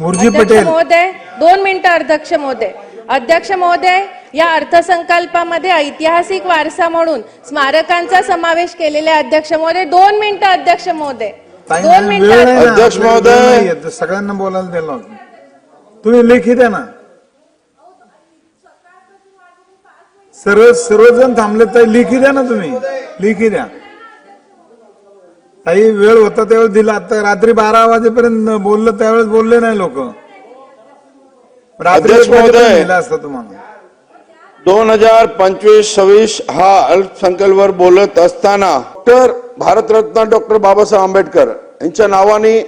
मुरजी अध्यक्ष पटेल. महोदय दोन मिनिटं अध्यक्ष महोदय. अध्यक्ष महोदय या अर्थसंकल्पामध्ये ऐतिहासिक वारसा म्हणून स्मारकांचा समावेश केलेला अध्यक्ष महोदय दोन मिनिटं अध्यक्ष महोदय. दोन मिनिटं. अध्यक्ष महोदय. तर सगळ्यांना बोलायला दिलं होतं. तुम्ही लेखी द्या ना. सर्व सर्वजण थांबले ताई लेखी द्या ना तुम्ही. लेखी द्या. ताई वेळ होता त्यावेळेस दिला. आता रात्री बारा वाजेपर्यंत बोललं त्यावेळेस बोलले नाही लोक. रात्री. दिलं असतं तुम्हाला. दोन हजार पंचवीस सव्वीस हा अर्थसंकल्पवर बोलत असताना डॉक्टर भारतरत्न डॉक्टर बाबासाहेब आंबेडकर यांच्या नावाने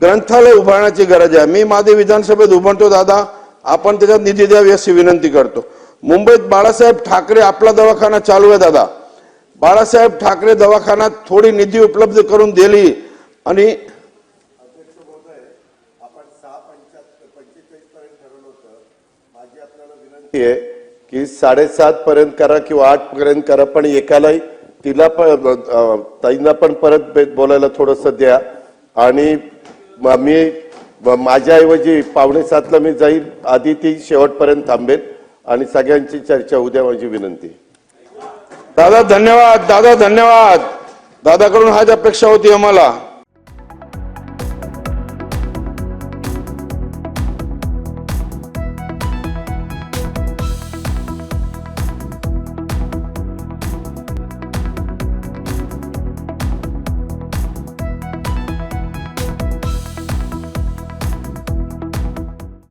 ग्रंथालय उभारण्याची गरज आहे. मी माझे विधानसभेत उभारतो दादा. आपण त्याच्यात निधी द्यावी अशी विनंती करतो. मुंबईत बाळासाहेब ठाकरे आपला दवाखाना चालू आहे दादा. बाळासाहेब ठाकरे दवाखान्यात थोडी निधी उपलब्ध करून दिली आणि आहे की साडेसात पर्यंत करा किंवा आठ पर्यंत करा पण एकालाही तिला पण ताईंना पण परत बोलायला थोडस द्या. आणि मी माझ्याऐवजी पावणे सातला मी जाईल आधी ती शेवटपर्यंत थांबेल. आणि सगळ्यांची चर्चा उद्या माझी विनंती दादा धन्यवाद. दादा धन्यवाद. दादाकडून हाच अपेक्षा होती आम्हाला.